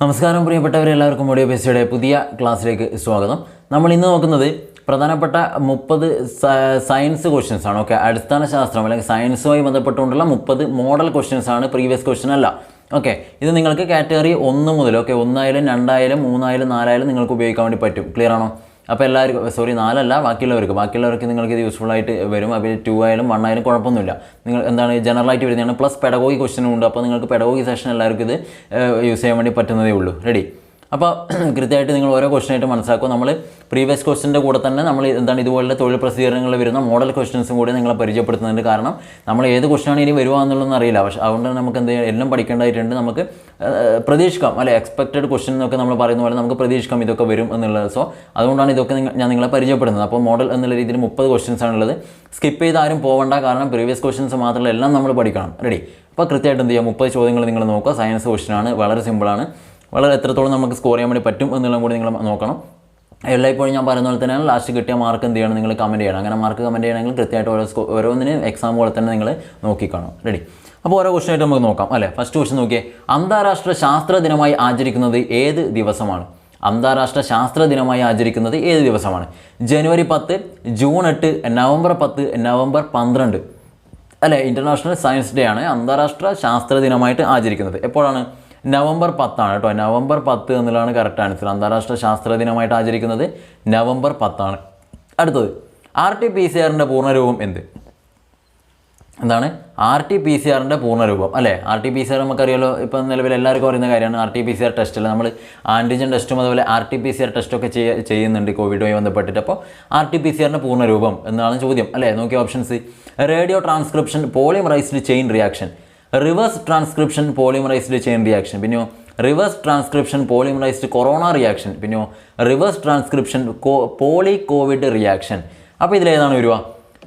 നമസ്കാരം പ്രിയപ്പെട്ടവരെ എല്ലാവർക്കും ഓഡിയോ പേസിയുടെ പുതിയ ക്ലാസ്സിലേക്ക് സ്വാഗതം. നമ്മൾ ഇന്ന് നോക്കുന്നത് പ്രധാനപ്പെട്ട മുപ്പത് സയൻസ് ക്വസ്റ്റ്യൻസ് ആണ്. ഓക്കെ അടിസ്ഥാന ശാസ്ത്രം അല്ലെങ്കിൽ സയൻസുമായി ബന്ധപ്പെട്ടുകൊണ്ടുള്ള മുപ്പത് മോഡൽ ക്വസ്റ്റ്യൻസ് ആണ് പ്രീവിയസ് ക്വസ്റ്റ്യൻ അല്ല. ഓക്കെ ഇത് നിങ്ങൾക്ക് കാറ്റഗറി ഒന്ന് മുതൽ ഓക്കെ ഒന്നായാലും രണ്ടായാലും മൂന്നായാലും നാലായാലും നിങ്ങൾക്ക് ഉപയോഗിക്കാൻ വേണ്ടി പറ്റും. ക്ലിയർ ആണോ? അപ്പോൾ എല്ലാവർക്കും സോറി നാലല്ല ബാക്കിയുള്ളവർക്ക്. ബാക്കിയുള്ളവർക്ക് നിങ്ങൾക്ക് ഇത് യൂസ്ഫുൾ ആയിട്ട് വരും. അപ്പോൾ ടു ആയാലും വൺ ആയാലും കുഴപ്പമൊന്നുമില്ല. നിങ്ങൾ എന്താണ് ജനറൽ ആയിട്ട് വരുന്നതാണ്. പ്ലസ് പെഡഗോഗി ക്വസ്റ്റനും ഉണ്ട്. അപ്പോൾ നിങ്ങൾക്ക് പെഡഗോഗി സെഷൻ എല്ലാവർക്കും ഇത് യൂസ് ചെയ്യാൻ വേണ്ടി പറ്റുന്നതേ ഉള്ളൂ. റെഡി അപ്പോൾ കൃത്യമായിട്ട് നിങ്ങൾ ഓരോ ക്വസ്റ്റനായിട്ട് മനസ്സിലാക്കും. നമ്മൾ പ്രീവിയസ് ക്വസ്റ്റിന്റെ കൂടെ തന്നെ നമ്മൾ എന്താണ് ഇതുപോലുള്ള തൊഴിൽ പ്രസിദ്ധീകരണങ്ങളിൽ വരുന്ന മോഡൽ ക്വസ്റ്റൻസും കൂടി നിങ്ങളെ പരിചയപ്പെടുത്തുന്നുണ്ട് കാരണം നമ്മൾ ഏത് ക്വസ്റ്റനാണ് ഇനി വരുവാ എന്നുള്ളതെന്ന് അറിയില്ല. പക്ഷേ അതുകൊണ്ട് നമുക്ക് എന്ത് ചെയ്യാം എല്ലാം പഠിക്കേണ്ടതായിട്ടുണ്ട്. നമുക്ക് പ്രതീക്ഷിക്കാം. അല്ലെ എക്സ്പെക്റ്റഡ് ക്വസ്റ്റൻ എന്നൊക്കെ നമ്മൾ പറയുന്ന പോലെ നമുക്ക് പ്രതീക്ഷിക്കാം ഇതൊക്കെ വരും എന്നുള്ളത്. സോ അതുകൊണ്ടാണ് ഇതൊക്കെ ഞാൻ നിങ്ങളെ പരിചയപ്പെടുന്നത്. അപ്പോൾ മോഡൽ എന്നുള്ള രീതിയിൽ മുപ്പത് ക്വസ്റ്റൻസ് ആണുള്ളത്. സ്കിപ്പ് ചെയ്ത് ആരും പോകണ്ട കാരണം പ്രീവിയസ് ക്വസ്റ്റൻസ് മാത്രമല്ല എല്ലാം നമ്മൾ പഠിക്കണം. റെഡി അപ്പോൾ കൃത്യമായിട്ട് എന്ത് ചെയ്യുക മുപ്പത് ചോദ്യങ്ങൾ നിങ്ങൾ നോക്കുക. സയൻസ് ക്വസ്റ്റനാണ് വളരെ സിമ്പിളാണ് വളരെ എത്രത്തോളം നമുക്ക് സ്കോർ ചെയ്യാൻ വേണ്ടി പറ്റും എന്നുള്ളതും കൂടി നിങ്ങൾ നോക്കണം. എല്ലായ്പ്പോഴും ഞാൻ പറയുന്ന പോലെ തന്നെയാണ് ലാസ്റ്റ് കിട്ടിയ മാർക്ക് എന്ത് ചെയ്യണം നിങ്ങൾ കമന്റ് ചെയ്യണം. അങ്ങനെ മാർക്ക് കമന്റ് ചെയ്യണമെങ്കിൽ കൃത്യമായിട്ട് ഓരോ സ്കോ ഓരോന്നിന് എക്സാം പോലെ തന്നെ നിങ്ങൾ നോക്കിക്കാണും. റെഡി അപ്പോൾ ഓരോ ക്വസ്റ്റൻ ആയിട്ട് നമുക്ക് നോക്കാം അല്ലേ? ഫസ്റ്റ് ക്വസ്റ്റൻ നോക്കിയേ. അന്താരാഷ്ട്ര ശാസ്ത്ര ദിനമായി ആചരിക്കുന്നത് ഏത് ദിവസമാണ്? അന്താരാഷ്ട്ര ശാസ്ത്ര ദിനമായി ആചരിക്കുന്നത് ഏത് ദിവസമാണ്? ജനുവരി പത്ത് ജൂൺ എട്ട് നവംബർ പത്ത് നവംബർ പന്ത്രണ്ട്. അല്ലേ? ഇന്റർനാഷണൽ സയൻസ് ഡേ ആണ്. അന്താരാഷ്ട്ര ശാസ്ത്ര ദിനമായിട്ട് ആചരിക്കുന്നത്. എപ്പോഴാണ്? നവംബർ പത്താണ് കേട്ടോ. നവംബർ പത്ത് എന്നുള്ളതാണ് കറക്റ്റ് ആൻസർ അന്താരാഷ്ട്ര ശാസ്ത്ര ദിനമായിട്ട് ആചരിക്കുന്നത് നവംബർ പത്താണ്. അടുത്തത് ആർ ടി പി സി ആറിന്റെ പൂർണരൂപം എന്ത്? എന്താണ്? ആർ ടി പി സി ആറിന്റെ പൂർണരൂപം. അല്ലേ? R T P C R നമുക്കറിയാലോ ഇപ്പം നിലവിൽ എല്ലാവർക്കും അറിയുന്ന കാര്യമാണ് R T P C R test അല്ല? നമ്മൾ ആന്റിജൻ ടെസ്റ്റും അതുപോലെ R T P C R ടെസ്റ്റൊക്കെ ചെയ്യ ചെയ്യുന്നുണ്ട് കോവിഡുമായി ബന്ധപ്പെട്ടിട്ട്. അപ്പോൾ ആർ ടി പി സി ആറിന്റെ പൂർണരൂപം എന്നാണ് ചോദ്യം. അല്ലേ? നോക്കിയ options radio transcription polymerized chain reaction. Reverse transcription polymerized chain reaction. പിന്നെയോ reverse transcription polymerized corona reaction. പിന്നെയോ reverse transcription poly covid reaction. അപ്പോൾ ഇതിലേതാണ് വരിക?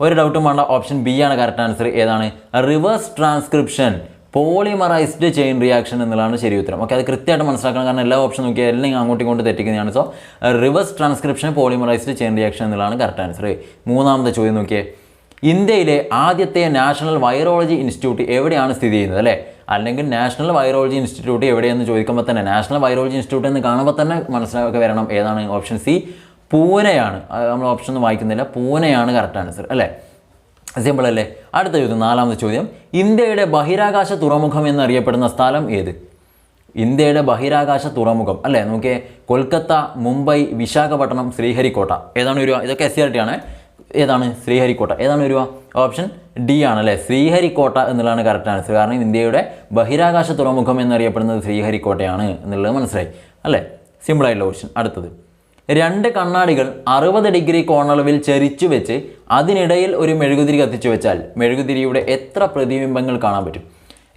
ഒരു ഡൗട്ടും വേണ്ട. ഓപ്ഷൻ ബി ആണ് കറക്റ്റ് ആൻസർ. ഏതാണ്? Reverse transcription polymerized chain reaction എന്നുള്ളതാണ് ശരി ഉത്തരം. ഓക്കെ അത് കൃത്യമായിട്ട് മനസ്സിലാക്കണം. കാരണം എല്ലാ ഓപ്ഷൻ നോക്കിയാൽ എല്ലാം അങ്ങോട്ടും ഇങ്ങോട്ട് തെറ്റിക്കുന്നതാണ്. So reverse transcription polymerized chain reaction എന്നുള്ളതാണ് കറക്റ്റ് ആൻസർ. മൂന്നാമത്തെ ചോദ്യം നോക്കിയേ. ഇന്ത്യയിലെ ആദ്യത്തെ നാഷണൽ വൈറോളജി ഇൻസ്റ്റിറ്റ്യൂട്ട് എവിടെയാണ് സ്ഥിതി ചെയ്യുന്നത് അല്ലേ? അല്ലെങ്കിൽ നാഷണൽ വൈറോളജി ഇൻസ്റ്റിറ്റ്യൂട്ട് എവിടെയെന്ന് ചോദിക്കുമ്പോൾ തന്നെ നാഷണൽ വൈറോളജി ഇൻസ്റ്റിറ്റ്യൂട്ട് എന്ന് കാണുമ്പോൾ തന്നെ മനസ്സിലാക്കി വരണം ഏതാണ് ഓപ്ഷൻ സി. പൂനെയാണ്. നമ്മൾ ഓപ്ഷൻ ഒന്നും വായിക്കുന്നില്ല. പൂനെയാണ് കറക്റ്റ് ആൻസർ അല്ലേ? സിമ്പിൾ അല്ലേ? അടുത്ത ചോദ്യം നാലാമത്തെ ചോദ്യം. ഇന്ത്യയുടെ ബഹിരാകാശ തുറമുഖം എന്നറിയപ്പെടുന്ന സ്ഥലം ഏത്? ഇന്ത്യയുടെ ബഹിരാകാശ തുറമുഖം അല്ലേ? നമുക്ക് കൊൽക്കത്ത മുംബൈ വിശാഖപട്ടണം ശ്രീഹരിക്കോട്ട. ഏതാണ് വരിക ഇതൊക്കെ എസ് സി ആർ ടി ആണ്. ഏതാണ്? ശ്രീഹരിക്കോട്ട. ഏതാണ് വരിക? ഓപ്ഷൻ ഡി ആണ് അല്ലേ? ശ്രീഹരിക്കോട്ട എന്നുള്ളതാണ് കറക്റ്റ് ആൻസർ കാരണം ഇന്ത്യയുടെ ബഹിരാകാശ തുറമുഖം എന്നറിയപ്പെടുന്നത് ശ്രീഹരിക്കോട്ടയാണ് എന്നുള്ളത് മനസ്സിലായി. അല്ലേ? സിമ്പിളായിട്ടുള്ള ഓപ്ഷൻ അടുത്തത്. രണ്ട് കണ്ണാടികൾ അറുപത് ഡിഗ്രി കോണളവിൽ ചരിച്ചു വെച്ച് അതിനിടയിൽ ഒരു മെഴുകുതിരി കത്തിച്ചു വെച്ചാൽ മെഴുകുതിരിയുടെ എത്ര പ്രതിബിംബങ്ങൾ കാണാൻ പറ്റും?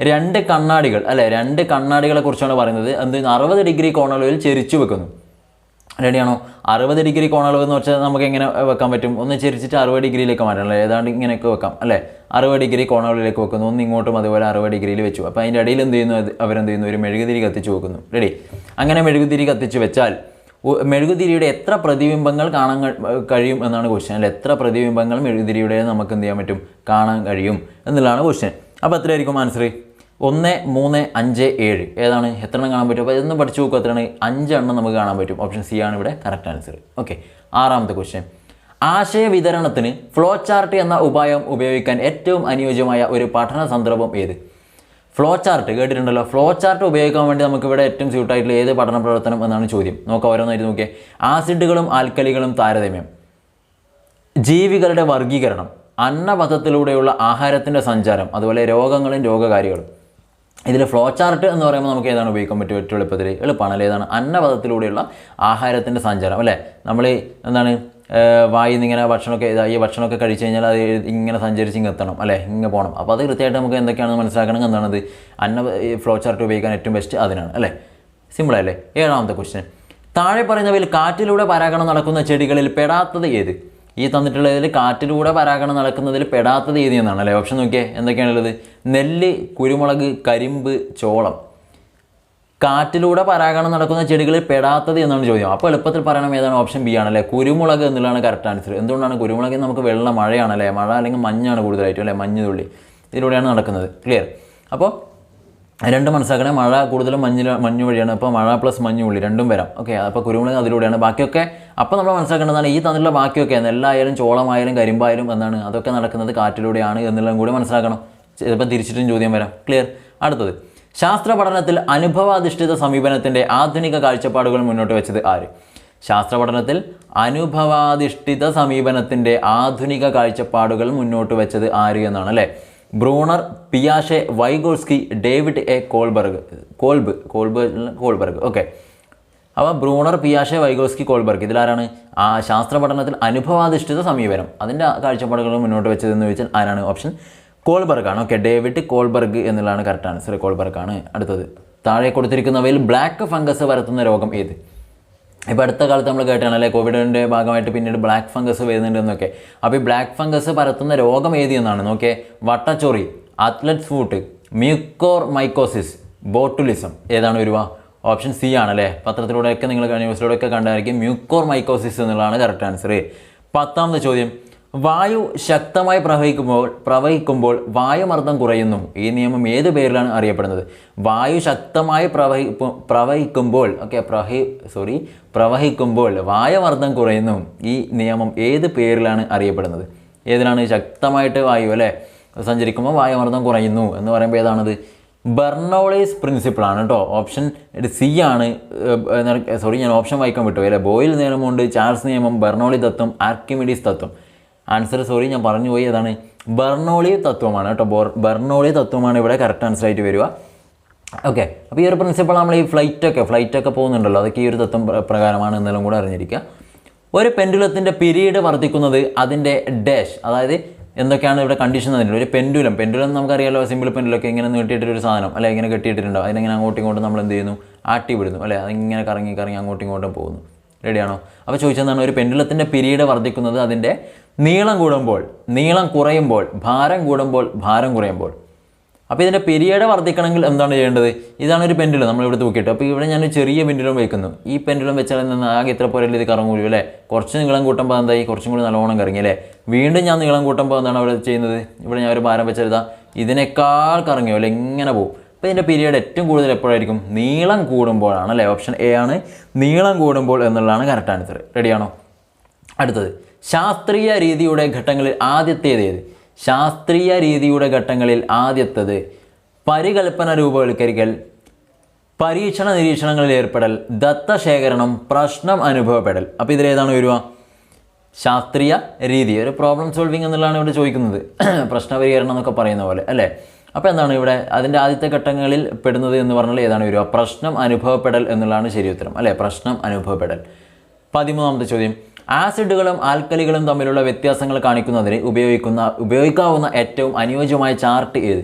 രണ്ട് കണ്ണാടികൾ അല്ലെ? രണ്ട് കണ്ണാടികളെ കുറിച്ചാണ് പറയുന്നത്. എന്ത്? അറുപത് ഡിഗ്രി കോണളവിൽ ചെരിച്ചു വെക്കുന്നു. റെഡിയാണോ? അറുപത് ഡിഗ്രി കോണളവ് എന്ന് വെച്ചാൽ നമുക്ക് എങ്ങനെ വെക്കാൻ പറ്റും? ഒന്ന് ചിരിച്ചിട്ട് അറുപത് ഡിഗ്രിയിലേക്ക് മാറ്റണം ഏതാണ്ട് ഇങ്ങനെയൊക്കെ വെക്കാം അല്ലേ? അറുപത് ഡിഗ്രി കോണളവിലേക്ക് വെക്കുന്നു. ഒന്ന് ഇങ്ങോട്ടും അതുപോലെ അറുപത് ഡിഗ്രിയിൽ വെച്ചു. അപ്പോൾ അതിന്റെ ഇടയിൽ എന്ത് ചെയ്യുന്നു? അവരെന്ത് ചെയ്യുന്നു ഒരു മെഴുകുതിരി കത്തിച്ച് വെക്കുന്നു. റെഡി. അങ്ങനെ മെഴുകുതിരി കത്തിച്ച് വെച്ചാൽ മെഴുകുതിരിയുടെ എത്ര പ്രതിബിംബങ്ങൾ കാണാൻ കഴി- കഴിയും എന്നാണ് ക്വസ്റ്റ്യൻ അല്ലെ? എത്ര പ്രതിബിംബങ്ങൾ മെഴുകുതിരിയുടെ നമുക്ക് എന്ത് ചെയ്യാൻ പറ്റും? കാണാൻ കഴിയും എന്നുള്ളതാണ് ക്വസ്റ്റ്യൻ അപ്പോൾ എത്രയായിരിക്കും ആൻസർ ഒന്ന് മൂന്ന് അഞ്ച് ഏഴ്. ഏതാണ്? എത്ര എണ്ണം കാണാൻ പറ്റും? അപ്പോൾ ഇതൊന്നും പഠിച്ചു നോക്കുക എത്രയാണ് അഞ്ചെണ്ണം നമുക്ക് കാണാൻ പറ്റും. ഓപ്ഷൻ സി ആണ് ഇവിടെ കറക്റ്റ് ആൻസർ ഓക്കെ ആറാമത്തെ ക്വസ്റ്റ്യൻ ആശയവിതരണത്തിന് ഫ്ലോ ചാർട്ട് എന്ന ഉപായം ഉപയോഗിക്കാൻ ഏറ്റവും അനുയോജ്യമായ ഒരു പഠന സന്ദർഭം ഏത്? ഫ്ലോ ചാർട്ട് കേട്ടിട്ടുണ്ടല്ലോ. ഫ്ലോ ചാർട്ട് ഉപയോഗിക്കാൻ വേണ്ടി നമുക്ക് ഇവിടെ ഏറ്റവും സ്യൂട്ടായിട്ടുള്ള ഏത് പഠന പ്രവർത്തനം എന്നാണ് ചോദ്യം. നോക്കാം ഓരോന്നായിട്ട് നോക്കിയേ. ആസിഡുകളും ആൽക്കലികളും താരതമ്യം. ജീവികളുടെ വർഗീകരണം അന്നപഥത്തിലൂടെയുള്ള ആഹാരത്തിന്റെ സഞ്ചാരം. അതുപോലെ രോഗങ്ങളും രോഗകാരികളും. ഇതിൽ ഫ്ലോ ചാർട്ട് എന്ന് പറയുമ്പോൾ നമുക്ക് ഏതാണ് ഉപയോഗിക്കാൻ പറ്റും ഏറ്റവും എളുപ്പത്തിൽ എളുപ്പമാണ് അല്ലെ? ഏതാണ് അന്നപഥത്തിലൂടെയുള്ള ആഹാരത്തിന്റെ സഞ്ചാരം അല്ലേ? നമ്മൾ എന്താണ് വായിൽ നിന്ന് ഇങ്ങനെ ഭക്ഷണമൊക്കെ ഈ ഭക്ഷണമൊക്കെ കഴിച്ചു കഴിഞ്ഞാൽ അത് ഇങ്ങനെ സഞ്ചരിച്ച് ഇങ്ങ് എത്തണം അല്ലേ? ഇങ്ങനെ പോകണം അപ്പോൾ അത് കൃത്യമായിട്ട് നമുക്ക് എന്തൊക്കെയാണെന്ന് മനസ്സിലാക്കണമെങ്കിൽ എന്താണത് അന്ന ഫ്ലോ ചാർട്ട് ഉപയോഗിക്കാൻ ഏറ്റവും ബെസ്റ്റ് അതിനാണ് അല്ലേ? സിമ്പിളല്ലേ ഏഴാമത്തെ ക്വസ്റ്റ്യൻ താഴെ പറയുന്നവയിൽ കാറ്റിലൂടെ പരാഗണം നടക്കുന്ന ചെടികളിൽ പെടാത്തത് ഏത്? ഈ തന്നിട്ടുള്ള ഇതിൽ കാറ്റിലൂടെ പരാഗണം നടക്കുന്നതിൽ പെടാത്തത് ഏത് എന്നാണ് അല്ലേ ഓപ്ഷൻ നോക്കിയേ. എന്തൊക്കെയാണുള്ളത്? നെല്ല് കുരുമുളക് കരിമ്പ് ചോളം. കാറ്റിലൂടെ പരാഗണം നടക്കുന്ന ചെടികളിൽ പെടാത്തത് എന്നാണ് ചോദ്യം. അപ്പോൾ എളുപ്പത്തിൽ പറയണം ഏതാണ് ഓപ്ഷൻ ബി ആണല്ലേ? കുരുമുളക് എന്നുള്ളതാണ് കറക്റ്റ് ആൻസർ എന്തുകൊണ്ടാണ് കുരുമുളക് നമുക്ക് വെള്ള മഴയാണല്ലേ? മഴ അല്ലെങ്കിൽ മഞ്ഞാണ് കൂടുതലായിട്ടും അല്ലേ? മഞ്ഞ് തുള്ളി ഇതിലൂടെയാണ് നടക്കുന്നത്. ക്ലിയർ അപ്പോൾ രണ്ട് മനസ്സിലാക്കണേ മഴ കൂടുതലും മഞ്ഞ് മഞ്ഞ് വഴിയാണ്. അപ്പോൾ മഴ പ്ലസ് മഞ്ഞ് ഉള്ളി രണ്ടും വരാം. ഓക്കെ അപ്പോൾ കുരുമുളക് അതിലൂടെയാണ്. ബാക്കിയൊക്കെ അപ്പോൾ നമ്മൾ മനസ്സിലാക്കേണ്ടതാണ് ഈ തന്നിട്ടുള്ള ബാക്കിയൊക്കെ നെല്ലായാലും ചോളമായാലും കരിമ്പായാലും എന്നാണ്. അതൊക്കെ നടക്കുന്നത് കാറ്റിലൂടെയാണ് എന്നുള്ളതും കൂടി മനസ്സിലാക്കണം ചിലപ്പോൾ തിരിച്ചിട്ടും ചോദ്യം വരാം. ക്ലിയർ അടുത്തത്. ശാസ്ത്ര പഠനത്തിൽ അനുഭവാധിഷ്ഠിത സമീപനത്തിന്റെ ആധുനിക കാഴ്ചപ്പാടുകൾ മുന്നോട്ട് വെച്ചത് ആര്? ശാസ്ത്ര പഠനത്തിൽ അനുഭവാധിഷ്ഠിത സമീപനത്തിന്റെ ആധുനിക കാഴ്ചപ്പാടുകൾ മുന്നോട്ട് വെച്ചത് ആര് എന്നാണ് അല്ലേ? Bruner പിയാഷെ Vygotsky David A Kohlberg. Kolb Kolb Kohlberg. Okay. അപ്പോൾ ബ്രൂണർ പിയാഷെ വൈഗോസ്കി കോൾബർഗ്. ഇതിലാരാണ്? ആ ശാസ്ത്ര പഠനത്തിൽ അനുഭവാധിഷ്ഠിത സമീപനം. അതിന്റെ കാഴ്ചപ്പാടുകൾ മുന്നോട്ട് വെച്ചതെന്ന് ചോദിച്ചാൽ ആരാണ്? ഓപ്ഷൻ കോൾബർഗ് ആണ്. ഓക്കെ ഡേവിഡ് കോൾബർഗ് എന്നുള്ളതാണ് കറക്റ്റ് ആൻസർ. കോൾബർഗ് ആണ് അടുത്തത്. താഴെ കൊടുത്തിരിക്കുന്നവയിൽ ബ്ലാക്ക് ഫംഗസ് വരത്തുന്ന രോഗം ഏത്? ഇപ്പോൾ അടുത്ത കാലത്ത് നമ്മൾ കേട്ടാണ് അല്ലേ? കോവിഡിന്റെ ഭാഗമായിട്ട് പിന്നീട് ബ്ലാക്ക് ഫംഗസ് വരുന്നുണ്ട് എന്നൊക്കെ. അപ്പോൾ ഈ ബ്ലാക്ക് ഫംഗസ് പരത്തുന്ന രോഗം ഏത് എന്നാണ്? നോക്കിയേ വട്ടച്ചൊറി athlete foot mucor mycosis botulism ഏതാണ് വരുക? ഓപ്ഷൻ സി ആണല്ലേ പത്രത്തിലൂടെയൊക്കെ നിങ്ങൾ ന്യൂസിലൂടെയൊക്കെ കണ്ടായിരിക്കും മ്യൂക്കോർ മൈക്കോസിസ് എന്നുള്ളതാണ് കറക്റ്റ് ആൻസർ പത്താമത്തെ ചോദ്യം. വായു ശക്തമായി പ്രവഹിക്കുമ്പോൾ പ്രവഹിക്കുമ്പോൾ വായുമർദ്ദം കുറയുന്നു. ഈ നിയമം ഏത് പേരിലാണ് അറിയപ്പെടുന്നത്? വായു ശക്തമായി പ്രവഹി പ്രവഹിക്കുമ്പോൾ ഓക്കെ പ്രഹി സോറി പ്രവഹിക്കുമ്പോൾ വായുമർദ്ദം കുറയുന്നു. ഈ നിയമം ഏത് പേരിലാണ് അറിയപ്പെടുന്നത്? ഏതിനാണ് ശക്തമായിട്ട് വായു അല്ലേ? സഞ്ചരിക്കുമ്പോൾ വായുമർദ്ദം കുറയുന്നു എന്ന് പറയുമ്പോൾ ഏതാണത്? ബെർണോളീസ് പ്രിൻസിപ്പിൾ ആണ് കേട്ടോ. ഓപ്ഷൻ സി ആണ്. സോറി ഞാൻ ഓപ്ഷൻ വായിക്കാൻ വിട്ടു അല്ലേ? ബോയിൽ നിയമമുണ്ട് ചാൾസ് നിയമം ബെർണോളി തത്വം ആർക്കിമിഡീസ് തത്വം. ആൻസർ സോറി ഞാൻ പറഞ്ഞു പോയി. അതാണ് ബെർണോളി തത്വമാണ് കേട്ടോ. ബോർ ബെർണോളി തത്വമാണ് ഇവിടെ കറക്റ്റ് ആൻസർ ആയിട്ട് വരിക. ഓക്കെ അപ്പോൾ ഈ ഒരു പ്രിൻസിപ്പൾ നമ്മൾ ഈ ഫ്ലൈറ്റൊക്കെ ഫ്ലൈറ്റൊക്കെ പോകുന്നുണ്ടല്ലോ. അതൊക്കെ ഈ ഒരു തത്വം പ്രകാരമാണ് എന്നെല്ലാം കൂടെ അറിഞ്ഞിരിക്കുക. ഒരു പെൻഡുലത്തിന്റെ പിരീഡ് വർദ്ധിക്കുന്നത് അതിന്റെ ഡാഷ് അതായത് എന്തൊക്കെയാണ് ഇവിടെ കണ്ടീഷൻ തന്നിട്ടുള്ളത് ഒരു പെൻഡുലം. പെൻഡുലം നമുക്കറിയാലോ സിമ്പിൾ പെൻഡുലൊക്കെ ഇങ്ങനെ നീട്ടിയിട്ടൊരു സാധനം അല്ലെ ഇങ്ങനെ കെട്ടിയിട്ടിട്ടുണ്ടോ അതിനെങ്ങനെ അങ്ങോട്ടും ഇങ്ങോട്ടും നമ്മൾ എന്ത് ചെയ്യുന്നു? ആട്ടി വിടുന്നു അല്ലെ അതിങ്ങനെ കറങ്ങി കറങ്ങി അങ്ങോട്ടും ഇങ്ങോട്ടും പോകുന്നു. റെഡിയാണോ അപ്പോൾ ചോദിച്ചതാണ് ഒരു പെൻഡുലത്തിന്റെ പിരീഡ് വർദ്ധിക്കുന്നത് അതിന്റെ നീളം കൂടുമ്പോൾ നീളം കുറയുമ്പോൾ ഭാരം കൂടുമ്പോൾ ഭാരം കുറയുമ്പോൾ. അപ്പോൾ ഇതിന്റെ പീരിയഡ് വർദ്ധിക്കണമെങ്കിൽ എന്താണ് ചെയ്യേണ്ടത്? ഇതാണ് ഒരു പെൻഡിലും നമ്മൾ ഇവിടെ തൂക്കിയിട്ട്. അപ്പോൾ ഇവിടെ ഞാൻ ചെറിയ പെൻഡിലും വയ്ക്കുന്നു ഈ പെൻഡിലും വെച്ചാൽ നിന്ന് ആകെ ഇത്ര പോലെ ഇത് കറങ്ങൂലൂ അല്ലേ? കുറച്ച് നീളം കൂട്ടുമ്പോൾ എന്തായി കുറച്ചും കൂടി നല്ലോണം കറങ്ങി അല്ലേ? വീണ്ടും ഞാൻ നീളം കൂട്ടുമ്പോൾ എന്താണ് അവിടെ ചെയ്യുന്നത്? ഇവിടെ ഞാൻ ഒരു ഭാരം വെച്ചെഴുതാ ഇതിനേക്കാൾ കറങ്ങിയോ അല്ലേ ഇങ്ങനെ പോകും അപ്പോൾ ഇതിന്റെ പീരിയഡ് ഏറ്റവും കൂടുതൽ എപ്പോഴായിരിക്കും? നീളം കൂടുമ്പോഴാണ് അല്ലേ? ഓപ്ഷൻ എ ആണ്. നീളം കൂടുമ്പോൾ എന്നുള്ളതാണ് കറക്റ്റ് ആൻസർ റെഡിയാണോ അടുത്തത്. ശാസ്ത്രീയ രീതിയുടെ ഘട്ടങ്ങളിൽ ആദ്യത്തേത് ശാസ്ത്രീയ രീതിയുടെ ഘട്ടങ്ങളിൽ ആദ്യത്തത് പരികൽപ്പന രൂപവൽക്കരിക്കൽ പരീക്ഷണ നിരീക്ഷണങ്ങളിൽ ഏർപ്പെടൽ ദത്തശേഖരണം പ്രശ്നം അനുഭവപ്പെടൽ. അപ്പോൾ ഇതിലേതാണ് വരിക? ശാസ്ത്രീയ രീതി. ഒരു പ്രോബ്ലം സോൾവിങ് എന്നുള്ളതാണ് ഇവിടെ ചോദിക്കുന്നത്. പ്രശ്നപരിഹരണം എന്നൊക്കെ പറയുന്ന പോലെ അല്ലേ? അപ്പോൾ എന്താണ് ഇവിടെ അതിന്റെ ആദ്യത്തെ ഘട്ടങ്ങളിൽ പെടുന്നത് എന്ന് പറഞ്ഞാൽ ഏതാണ് വരിക? പ്രശ്നം അനുഭവപ്പെടൽ എന്നുള്ളതാണ് ശരി ഉത്തരം അല്ലേ? പ്രശ്നം അനുഭവപ്പെടൽ. പതിമൂന്നാമത്തെ ചോദ്യം. ആസിഡുകളും ആൽക്കലികളും തമ്മിലുള്ള വ്യത്യാസങ്ങൾ കാണിക്കുന്നതിന് ഉപയോഗിക്കുന്ന ഉപയോഗിക്കാവുന്ന ഏറ്റവും അനുയോജ്യമായ ചാർട്ട് ഏത്?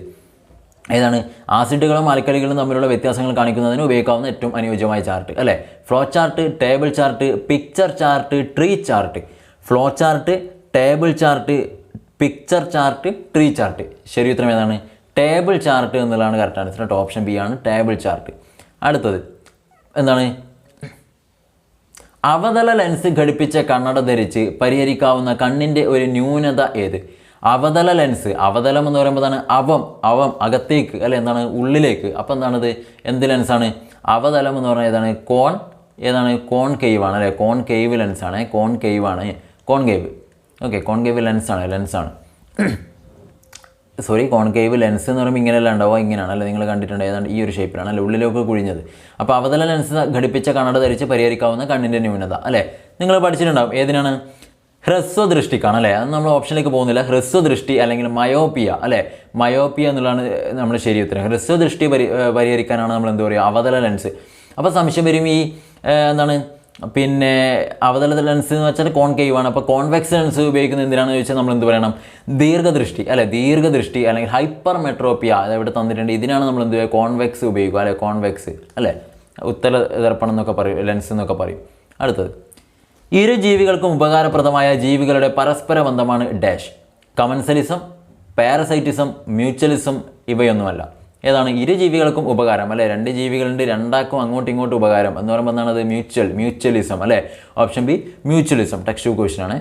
ഏതാണ്? ആസിഡുകളും ആൽക്കലികളും തമ്മിലുള്ള വ്യത്യാസങ്ങൾ കാണിക്കുന്നതിന് ഉപയോഗിക്കാവുന്ന ഏറ്റവും അനുയോജ്യമായ ചാർട്ട് അല്ലേ? Flow chart table chart picture chart tree chart flow chart table chart picture chart tree chart ശരി ഉത്തരം ഏതാണ്? ടേബിൾ ചാർട്ട് എന്നുള്ളതാണ് കറക്റ്റ് ആൻസർ ഓപ്ഷൻ ബി ആണ് ടേബിൾ ചാർട്ട് അടുത്തത് എന്താണ്? അവതല ലെൻസ് ഘടിപ്പിച്ച കണ്ണട ധരിച്ച് പരിഹരിക്കാവുന്ന കണ്ണിന്റെ ഒരു ന്യൂനത ഏത്? അവതല ലെൻസ് അവതലം എന്ന് പറയുമ്പോൾ എന്താണ്? അവം അവം അകത്തേക്ക് അല്ലെ എന്താണ്? ഉള്ളിലേക്ക്. അപ്പം എന്താണിത്? എന്ത് ലെൻസാണ് അവതലം എന്ന് പറഞ്ഞാൽ ഏതാണ്? കോൺ ഏതാണ്? കോൺ കേവ് ആണ് അല്ലേ? കോൺ കേവ് ലെൻസാണ് കോൺ കേവ് ആണ് concave okay concave ലെൻസാണ് ലെൻസാണ് സോറി കോൺകേവ് ലെൻസ് എന്ന് പറയുമ്പോൾ ഇങ്ങനെയല്ല ഉണ്ടാവുക ഇങ്ങനെയാണ് അല്ലേ നിങ്ങൾ കണ്ടിട്ടുണ്ട്. ഏതാണ്ട് ഈ ഒരു ഷേപ്പിലാണ് അല്ലെ? ഉള്ളിലൊക്കെ കുഴിഞ്ഞത്. അപ്പോൾ അവതല ലെൻസ് ഘടിപ്പിച്ച കണ്ണട ധരിച്ച് പരിഹരിക്കാവുന്ന കണ്ണിന്റെ ന്യൂനത അല്ലേ? നിങ്ങൾ പഠിച്ചിട്ടുണ്ടാവും. ഏതിനാണ്? ഹ്രസ്വ ഹ്രസ്വദൃഷ്ടിക്കാണ് അല്ലേ? അത് നമ്മൾ ഓപ്ഷനിലേക്ക് പോകുന്നില്ല. ഹ്രസ്വ ദൃഷ്ടി അല്ലെങ്കിൽ മയോപ്പിയ അല്ലേ? മയോപ്പിയ എന്നുള്ളതാണ് നമ്മൾ ശരി ഉത്തരം. ഹ്രസ്വദൃഷ്ടി പരി പരിഹരിക്കാനാണ് നമ്മൾ എന്താ പറയുക? അവതല ലെൻസ്. അപ്പോൾ സംശയം വരും ഈ എന്താണ്? പിന്നെ അവതലത്തിൽ ലെൻസ് എന്ന് വെച്ചാൽ കോൺകേവ് ആണ്. അപ്പോൾ കോൺവെക്സ് ലെൻസ് ഉപയോഗിക്കുന്നത് എന്തിനാണെന്ന് ചോദിച്ചാൽ നമ്മൾ എന്ത് പറയണം? ദീർഘദൃഷ്ടി അല്ലെ? ദീർഘദൃഷ്ടി അല്ലെങ്കിൽ ഹൈപ്പർ മെട്രോപ്പിയ അത് ഇവിടെ തന്നിട്ടുണ്ട്? ഇതിനാണ് നമ്മൾ എന്ത് കോൺവെക്സ് ഉപയോഗിക്കുക അല്ലെ? കോൺവെക്സ് അല്ലേ? ഉത്തല ദർപ്പണം എന്നൊക്കെ പറയും ലെൻസ് എന്നൊക്കെ പറയും. അടുത്തത്. ഇരു ജീവികൾക്കും ഉപകാരപ്രദമായ ജീവികളുടെ പരസ്പര ബന്ധമാണ് ഡാഷ് കമൻസലിസം പാരസൈറ്റിസം മ്യൂച്വലിസം ഇവയൊന്നുമല്ല. ഏതാണ്? ഇരു ജീവികൾക്കും ഉപകാരം അല്ലേ? രണ്ട് ജീവികളുണ്ട് രണ്ടാക്കും അങ്ങോട്ടും ഇങ്ങോട്ടും ഉപകാരം. എന്ന് പറയുമ്പോൾ എന്താണ് അത് മ്യൂച്വൽ മ്യൂച്വലിസം അല്ലേ? Option B mutualism. Textbook question ആണ്.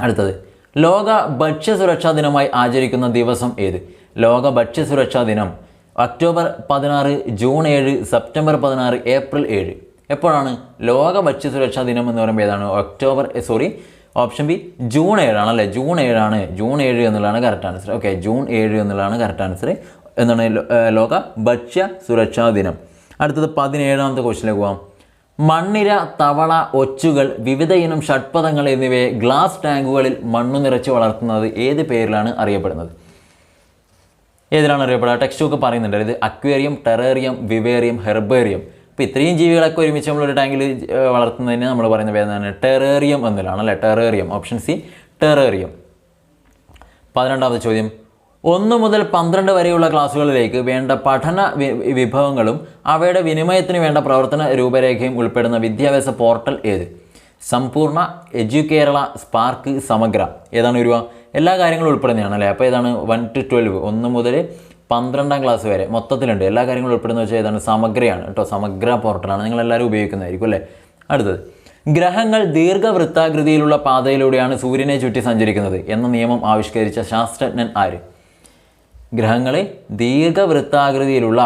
അടുത്തത്. ലോക ഭക്ഷ്യ സുരക്ഷാ ദിനമായി ആചരിക്കുന്ന ദിവസം ഏത്? ലോക ഭക്ഷ്യ സുരക്ഷാ ദിനം ഒക്ടോബർ പതിനാറ് ജൂൺ ഏഴ് സെപ്റ്റംബർ പതിനാറ് ഏപ്രിൽ ഏഴ്. എപ്പോഴാണ്? ലോക ഭക്ഷ്യ സുരക്ഷാ ദിനം എന്ന് പറയുമ്പോൾ ഏതാണ്? October sorry option B June ഏഴാണ് അല്ലേ? ജൂൺ ഏഴാണ്. ജൂൺ ഏഴ് എന്നുള്ളതാണ് കറക്റ്റ് ആൻസർ ഓക്കെ ജൂൺ ഏഴ് എന്നുള്ളതാണ് കറക്റ്റ് ആൻസർ എന്താണ് ലോക ഭക്ഷ്യ സുരക്ഷാ ദിനം. അടുത്തത് പതിനേഴാമത്തെ ക്വസ്റ്റിലേക്ക് പോകാം മണ്ണിര തവള ഒച്ചുകൾ വിവിധ ഇനം ഷഡ്പഥങ്ങൾ എന്നിവയെ ഗ്ലാസ് ടാങ്കുകളിൽ മണ്ണു നിറച്ച് വളർത്തുന്നത് ഏത് പേരിലാണ് അറിയപ്പെടുന്നത്? ഏതിലാണ് അറിയപ്പെടുക? ടെക്സ്റ്റ് ബുക്ക് പറയുന്നുണ്ട്. അതായത് അക്വേറിയം ടെറേറിയം വിവേറിയം ഹെർബേറിയം അപ്പോൾ ഇത്രയും ജീവികളൊക്കെ ഒരുമിച്ച് നമ്മളൊരു ടാങ്കിൽ വളർത്തുന്നതിന് നമ്മൾ പറയുന്ന പേരാണ് ടെറേറിയം എന്നതാണ് അല്ലേ? ടെറേറിയം ഓപ്ഷൻ സി ടെറേറിയം പതിനെണ്ടാമത്തെ ചോദ്യം. ഒന്ന് മുതൽ പന്ത്രണ്ട് വരെയുള്ള ക്ലാസ്സുകളിലേക്ക് വേണ്ട പഠന വിഭവങ്ങളും അവയുടെ വിനിമയത്തിന് വേണ്ട പ്രവർത്തന രൂപരേഖയും ഉൾപ്പെടുന്ന വിദ്യാഭ്യാസ പോർട്ടൽ ഏത്? സമ്പൂർണ കേരള സ്പാർക്ക് സമഗ്ര. ഏതാണ് ഒരു എല്ലാ കാര്യങ്ങളും ഉൾപ്പെടുന്നതാണ് അല്ലേ? അപ്പോൾ ഏതാണ്? One two twelve. ഒന്ന് മുതൽ പന്ത്രണ്ടാം ക്ലാസ് വരെ മൊത്തത്തിലുണ്ട്. എല്ലാ കാര്യങ്ങളും ഉൾപ്പെടുന്ന വെച്ചാൽ ഏതാണ്? സമഗ്രയാണ് കേട്ടോ. സമഗ്ര പോർട്ടലാണ്. നിങ്ങളെല്ലാവരും ഉപയോഗിക്കുന്നതായിരിക്കും അല്ലേ? അടുത്തത്. ഗ്രഹങ്ങൾ ദീർഘവൃത്താകൃതിയിലുള്ള പാതയിലൂടെയാണ് സൂര്യനെ ചുറ്റി സഞ്ചരിക്കുന്നത് എന്ന നിയമം ആവിഷ്കരിച്ച ശാസ്ത്രജ്ഞൻ ആര്? ഗ്രഹങ്ങളെ ദീർഘവൃത്താകൃതിയിലുള്ള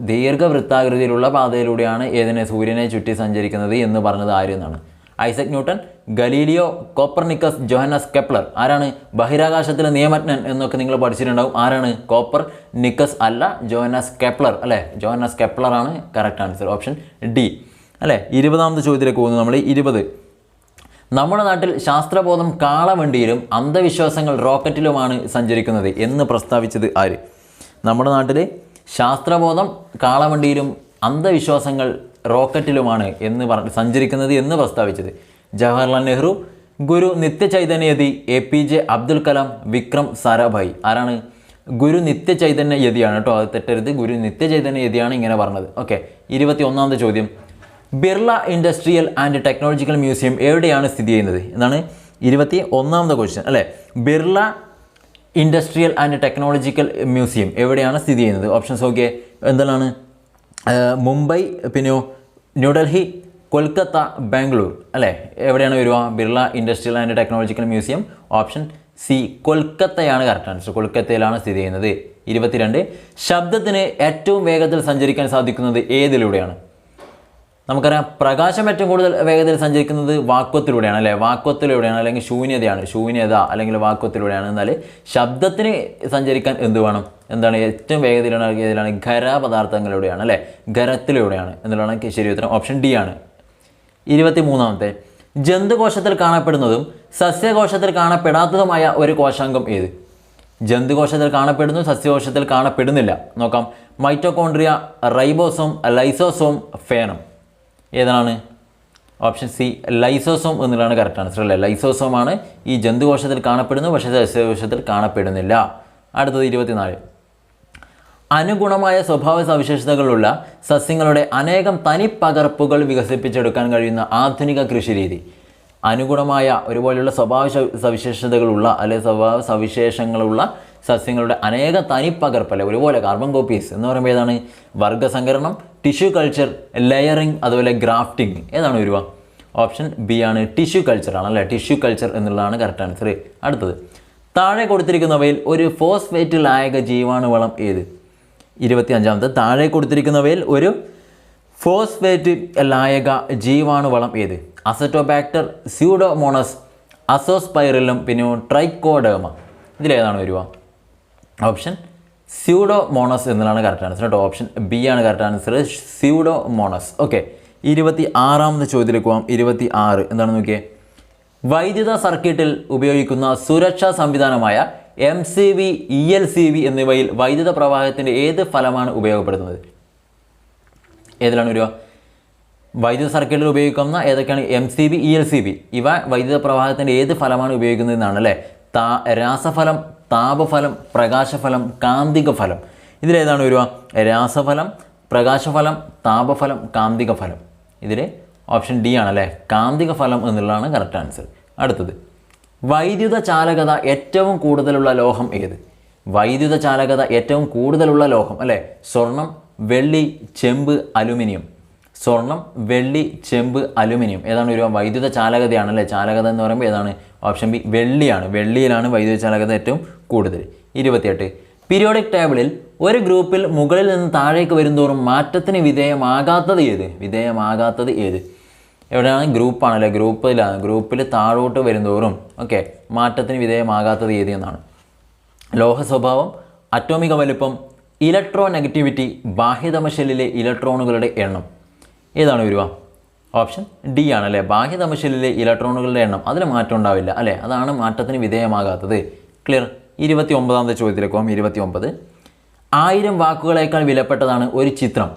ദീർഘവൃത്താകൃതിയിലുള്ള പാതയിലൂടെയാണ് ഏതിനെ സൂര്യനെ ചുറ്റി സഞ്ചരിക്കുന്നത് എന്ന് പറഞ്ഞത് ആര് എന്നാണ്? Isaac Newton Galileo Copernicus Johannes Kepler. ആരാണ്? ബഹിരാകാശത്തിലെ നിയമജ്ഞൻ എന്നൊക്കെ നിങ്ങൾ പഠിച്ചിട്ടുണ്ടാവും. ആരാണ്? കോപ്പർ നിക്കസ് അല്ല ജോഹനസ് കെപ്ലർ. അല്ലേ? ജോഹനസ് കെപ്ലർ ആണ് കറക്റ്റ് ആൻസർ ഓപ്ഷൻ ഡി. അല്ലേ? ഇരുപതാമത്തെ ചോദ്യത്തിലേക്ക് പോകുന്നു നമ്മൾ ഇരുപത്. നമ്മുടെ നാട്ടിൽ ശാസ്ത്രബോധം കാളവണ്ടിയിലും അന്ധവിശ്വാസങ്ങൾ റോക്കറ്റിലുമാണ് സഞ്ചരിക്കുന്നത് എന്ന് പ്രസ്താവിച്ചത് ആര്? നമ്മുടെ നാട്ടിൽ ശാസ്ത്രബോധം കാളവണ്ടിയിലും അന്ധവിശ്വാസങ്ങൾ റോക്കറ്റിലുമാണ് എന്ന് പറഞ്ഞ് സഞ്ചരിക്കുന്നത് എന്ന് പ്രസ്താവിച്ചത്. Jawaharlal Nehru Guru Nitya Chaitanya Yati A P J Abdul Kalam Vikram Sarabhai. ആരാണ്? ഗുരു നിത്യചൈതന്യ യതിയാണ് കേട്ടോ അത് തെറ്റരുത്. ഗുരു നിത്യചൈതന്യ യതിയാണ് ഇങ്ങനെ പറഞ്ഞത്. ഓക്കെ ഇരുപത്തി ഒന്നാമത്തെ ചോദ്യം. Birla industrial and technological museum എവിടെയാണ് സ്ഥിതി ചെയ്യുന്നത്? എന്നാണ് ഇരുപത്തി ഒന്നാമത്തെ ക്വസ്റ്റ്യൻ അല്ലേ? Birla industrial and technological museum എവിടെയാണ് സ്ഥിതി ചെയ്യുന്നത്? ഓപ്ഷൻസ് ഓക്കെ എന്താണ്? മുംബൈ പിന്നെ ന്യൂഡൽഹി കൊൽക്കത്ത ബാംഗ്ലൂർ. അല്ലേ? എവിടെയാണ് വരിക? Birla industrial and technological museum. Option C കൊൽക്കത്തയാണ് correct answer കൊൽക്കത്തയിലാണ് സ്ഥിതി ചെയ്യുന്നത്. ഇരുപത്തിരണ്ട്. ശബ്ദത്തിന് ഏറ്റവും വേഗത്തിൽ സഞ്ചരിക്കാൻ സാധിക്കുന്നത് ഏതിലൂടെയാണ്? നമുക്കറിയാം പ്രകാശം ഏറ്റവും കൂടുതൽ വേഗതയിൽ സഞ്ചരിക്കുന്നത് വാക്വത്തിലൂടെയാണ് അല്ലേ? വാക്വത്തിലൂടെയാണ് അല്ലെങ്കിൽ ശൂന്യതയാണ്. ശൂന്യത അല്ലെങ്കിൽ വാക്വത്തിലൂടെയാണ്. എന്നാൽ ശബ്ദത്തിന് സഞ്ചരിക്കാൻ എന്ത് വേണം? എന്താണ് ഏറ്റവും വേഗതയിലാണ് ഏതിലാണ് ഖരപദാർത്ഥങ്ങളിലൂടെയാണ് അല്ലേ? ഖരത്തിലൂടെയാണ്. എന്നുള്ളതാണ് ശരി ഉത്തരം. ഓപ്ഷൻ ഡി ആണ്. ഇരുപത്തി മൂന്നാമത്തെ ജന്തുകോശത്തിൽ കാണപ്പെടുന്നതും സസ്യകോശത്തിൽ കാണപ്പെടാത്തതുമായ ഒരു കോശാംഗം ഏത്? ജന്തുകോശത്തിൽ കാണപ്പെടുന്നു സസ്യകോശത്തിൽ കാണപ്പെടുന്നില്ല. നോക്കാം. മൈറ്റോകോൺഡ്രിയ റൈബോസോം ലൈസോസോം ഫേനം. ഏതാണ്? ഓപ്ഷൻ സി ലൈസോസോം എന്നുള്ളതാണ് കറക്റ്റ് ആൻസർ അല്ലേ? ലൈസോസോം ആണ് ഈ ജന്തുകോശത്തിൽ കാണപ്പെടുന്നു പക്ഷേ സസ്യകോശത്തിൽ കാണപ്പെടുന്നില്ല. അടുത്തത് ഇരുപത്തിനാല്. അനുഗുണമായ സ്വഭാവ സവിശേഷതകളുള്ള സസ്യങ്ങളുടെ അനേകം തനിപ്പകർപ്പുകൾ വികസിപ്പിച്ചെടുക്കാൻ കഴിയുന്ന ആധുനിക കൃഷിരീതി അനുഗുണമായ ഒരുപോലെയുള്ള സ്വഭാവ സവിശേഷതകളുള്ള അല്ലെ സ്വഭാവ സവിശേഷങ്ങളുള്ള സസ്യങ്ങളുടെ അനേക തനിപ്പകർപ്പ് അല്ലെ ഒരുപോലെ കാർബൺ കോപ്പീസ് എന്ന് പറയുമ്പോൾ ഏതാണ്? വർഗസങ്കരണം ടിഷ്യൂ കൾച്ചർ ലെയറിങ് അതുപോലെ ഗ്രാഫ്റ്റിംഗ് ഏതാണ് വരുക? ഓപ്ഷൻ ബി ആണ് ടിഷ്യൂ കൾച്ചർ ആണ് അല്ലേ? ടിഷ്യൂ കൾച്ചർ എന്നുള്ളതാണ് കറക്റ്റ് ആൻസർ അടുത്തത്. താഴെ കൊടുത്തിരിക്കുന്നവയിൽ ഒരു ഫോസ്ഫേറ്റ് ലായക ജീവാണുവളം ഏത്? ഇരുപത്തി അഞ്ചാമത്തെ താഴെ കൊടുത്തിരിക്കുന്നവയിൽ ഒരു ഫോസ്ഫേറ്റ് ലായക ജീവാണുവളം ഏത്? അസറ്റോബാക്ടർ സ്യൂഡോമോണസ് അസോസ്പൈറിലും പിന്നെ ട്രൈക്കോഡേമ ഇതിലേതാണ് വരിക. ഓപ്ഷൻ സ്യൂഡോമോണസ് എന്നതാണ് കറക്റ്റ് ആൻസർ കേട്ടോ ഓപ്ഷൻ ബി ആണ് കറക്റ്റ് ആൻസർ സ്യൂഡോമോണസ് ഓക്കെ ഇരുപത്തി ആറാമത്തെ ചോദ്യത്തിലേക്ക് പോകാം ഇരുപത്തി ആറ് എന്താണ് നോക്കിയേ? വൈദ്യുത സർക്യൂട്ടിൽ ഉപയോഗിക്കുന്ന സുരക്ഷാ സംവിധാനമായ M C V E L C V എന്നിവയിൽ വൈദ്യുത പ്രവാഹത്തിന്റെ ഏത് ഫലമാണ് ഉപയോഗപ്പെടുത്തുന്നത്? ഏതിലാണ് വരിക? വൈദ്യുത സർക്യൂട്ടിൽ ഉപയോഗിക്കുന്ന ഏതൊക്കെയാണ്? M C B E L C B ഇവ വൈദ്യുത പ്രവാഹത്തിന്റെ ഏത് ഫലമാണ് ഉപയോഗിക്കുന്നത് എന്നാണ് അല്ലേ? താ രാസഫലം താപഫലം പ്രകാശഫലം കാന്തിക ഫലം ഇതിലേതാണ് വരിക? രാസഫലം പ്രകാശഫലം താപഫലം കാന്തിക ഫലം ഇതിൽ ഓപ്ഷൻ ഡി ആണല്ലേ? കാന്തിക ഫലം എന്നുള്ളതാണ് കറക്റ്റ് ആൻസർ അടുത്തത്. വൈദ്യുത ചാലകത ഏറ്റവും കൂടുതലുള്ള ലോഹം ഏത്? വൈദ്യുത ചാലകത ഏറ്റവും കൂടുതലുള്ള ലോഹം അല്ലേ? സ്വർണം വെള്ളി ചെമ്പ് അലുമിനിയം. സ്വർണം വെള്ളി ചെമ്പ് അലുമിനിയം. ഏതാണ് ഒരു വൈദ്യുത ചാലകതയാണ് അല്ലേ ചാലകത എന്ന് പറയുമ്പോൾ ഏതാണ്? Option B വെള്ളിയാണ്. വെള്ളിയിലാണ് വൈദ്യുത ചാലകത ഏറ്റവും കൂടുതൽ. ഇരുപത്തിയെട്ട്. പീരിയോഡിക് ടേബിളിൽ ഒരു ഗ്രൂപ്പിൽ മുകളിൽ നിന്ന് താഴേക്ക് വരുന്തോറും മാറ്റത്തിന് വിധേയമാകാത്തത് ഏത്? വിധേയമാകാത്തത് ഏത്? എവിടെയാണ്? ഗ്രൂപ്പാണല്ലേ ഗ്രൂപ്പിലാണ് ഗ്രൂപ്പിൽ താഴോട്ട് വരുന്തോറും ഓക്കെ മാറ്റത്തിന് വിധേയമാകാത്തത് ഏത് എന്നാണ്. ലോഹ സ്വഭാവം അറ്റോമിക വലിപ്പം ഇലക്ട്രോ നെഗറ്റിവിറ്റി ബാഹ്യതമ ഷെല്ലിലെ ഇലക്ട്രോണുകളുടെ എണ്ണം. ഏതാണ് വരിക ഓപ്ഷൻ ഡി ആണ് അല്ലേ? ബാഹ്യ തമശിലെ ഇലക്ട്രോണുകളുടെ എണ്ണം. അതിന് മാറ്റം ഉണ്ടാവില്ല അല്ലേ? അതാണ് മാറ്റത്തിന് വിധേയമാകാത്തത്. ക്ലിയർ ഇരുപത്തി ഒമ്പതാമത്തെ ചോദ്യത്തിലേക്ക് പോകാം. ഇരുപത്തി ഒമ്പത് ആയിരം വാക്കുകളേക്കാൾ വിലപ്പെട്ടതാണ് ഒരു ചിത്രം.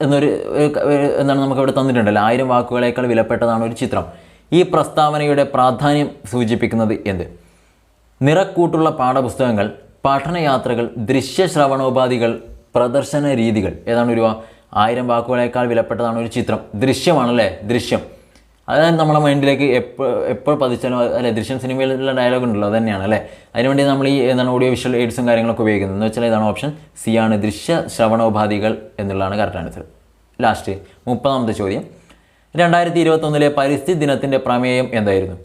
എന്നൊരു എന്താണ് നമുക്ക് ഇവിടെ തന്നിട്ടുണ്ടല്ലോ? ആയിരം വാക്കുകളേക്കാൾ വിലപ്പെട്ടതാണ് ഒരു ചിത്രം. ഈ പ്രസ്താവനയുടെ പ്രാധാന്യം സൂചിപ്പിക്കുന്നത് എന്ത്? നിറക്കൂട്ടുള്ള പാഠപുസ്തകങ്ങൾ പഠനയാത്രകൾ ദൃശ്യശ്രവണോപാധികൾ പ്രദർശന രീതികൾ. ഏതാണ് ഒരു ആയിരം വാക്കുകളേക്കാൾ വിലപ്പെട്ടതാണ് ഒരു ചിത്രം. ദൃശ്യമാണല്ലേ? ദൃശ്യം. അതായത് നമ്മുടെ മൈൻഡിലേക്ക് എപ്പോൾ എപ്പോൾ പതിച്ചാലും അല്ലെ? ദൃശ്യം സിനിമയിലുള്ള ഡയലോഗ് ഉണ്ടല്ലോ അത് തന്നെയാണ് അല്ലേ? അതിനുവേണ്ടി നമ്മൾ ഈ എന്താണ് ഓഡിയോ വിഷ്വൽ എയ്ഡ്സും കാര്യങ്ങളൊക്കെ ഉപയോഗിക്കുന്നത്. എന്ന് വെച്ചാൽ ഇതാണ് ഓപ്ഷൻ സി ആണ് ദൃശ്യ ശ്രവണോപാധികൾ എന്നുള്ളതാണ് കറക്റ്റ് ആൻസർ ലാസ്റ്റ് മുപ്പതാമത്തെ ചോദ്യം. രണ്ടായിരത്തി ഇരുപത്തൊന്നിലെ പരിസ്ഥിതി ദിനത്തിന്റെ പ്രമേയം എന്തായിരുന്നു?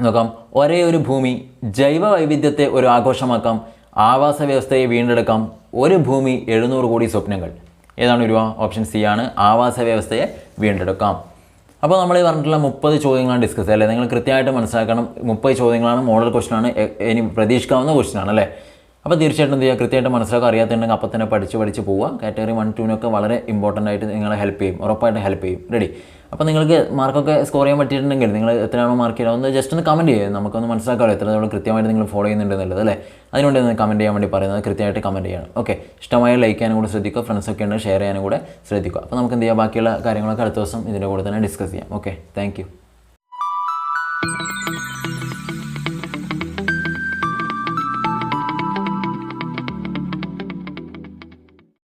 നോക്കാം. ഒരേ ഒരു ഭൂമി ജൈവ വൈവിധ്യത്തെ ഒരു ആഘോഷമാക്കാം ആവാസ വ്യവസ്ഥയെ വീണ്ടെടുക്കാം ഒരു ഭൂമി എഴുന്നൂറ് കോടി സ്വപ്നങ്ങൾ. ഏതാണ് ഒരു ഓപ്ഷൻ സി ആണ്. ആവാസ വ്യവസ്ഥയെ വീണ്ടെടുക്കാം. അപ്പോൾ നമ്മൾ പറഞ്ഞിട്ടുള്ള മുപ്പത് ചോദ്യങ്ങളാണ് ഡിസ്കസ് അല്ലേ? നിങ്ങൾ കൃത്യമായിട്ട് മനസ്സിലാക്കണം. മുപ്പത് ചോദ്യങ്ങളാണ് മോഡൽ ക്വസ്റ്റൻ ആണ്. ഇനി പ്രതീക്ഷിക്കാവുന്ന ക്വസ്റ്റൻ ആണ് അല്ലേ? അപ്പോൾ തീർച്ചയായിട്ടും എന്ത് ചെയ്യുക കൃത്യമായിട്ട് മനസ്സിലാക്കാൻ അറിയാത്തുണ്ടെങ്കിൽ അപ്പം തന്നെ പഠിച്ച് പഠിച്ച് പോവുക കാറ്റഗറി വൺ ടുവിനൊക്കെ വളരെ ഇമ്പോർട്ടന്റ് ആയിട്ട് നിങ്ങളെ ഹെൽപ്പ് ചെയ്യും. ഉറപ്പായിട്ട് ഹെൽപ്പ് ചെയ്യും. റെഡി അപ്പോൾ നിങ്ങൾക്ക് മാർക്കൊക്കെ സ്കോർ ചെയ്യാൻ പറ്റിയിട്ടുണ്ടെങ്കിൽ നിങ്ങൾ എത്രയാണോ മാർക്ക് ചെയ്യുക ഒന്ന് ജസ്റ്റ് ഒന്ന് കമന്റ് ചെയ്യുക. നമുക്കൊന്ന് മനസ്സിലാക്കാമല്ലോ എത്ര തവണ കൃത്യമായിട്ട് നിങ്ങൾ ഫോളോ ചെയ്യുന്നുണ്ടെന്നുള്ളത് അല്ലേ? അതിനുവേണ്ടി ഒന്ന് കമന്റ് ചെയ്യാൻ വേണ്ടി പറയുന്നത് കൃത്യമായിട്ട് കമന്റ് ചെയ്യണം. ഓക്കെ ഇഷ്ടമായ ലൈക്ക് ചെയ്യാനും കൂടെ ശ്രദ്ധിക്കുക. ഫ്രണ്ട്സൊക്കെ ഉണ്ട് ഷെയർ ചെയ്യാനും കൂടെ ശ്രദ്ധിക്കുക. അപ്പോൾ നമുക്ക് എന്ത് ചെയ്യാം? ബാക്കിയുള്ള കാര്യങ്ങളൊക്കെ അടുത്ത ദിവസം ഇതിന്റെ കൂടെ തന്നെ ഡിസ്കസ് ചെയ്യാം. Okay thank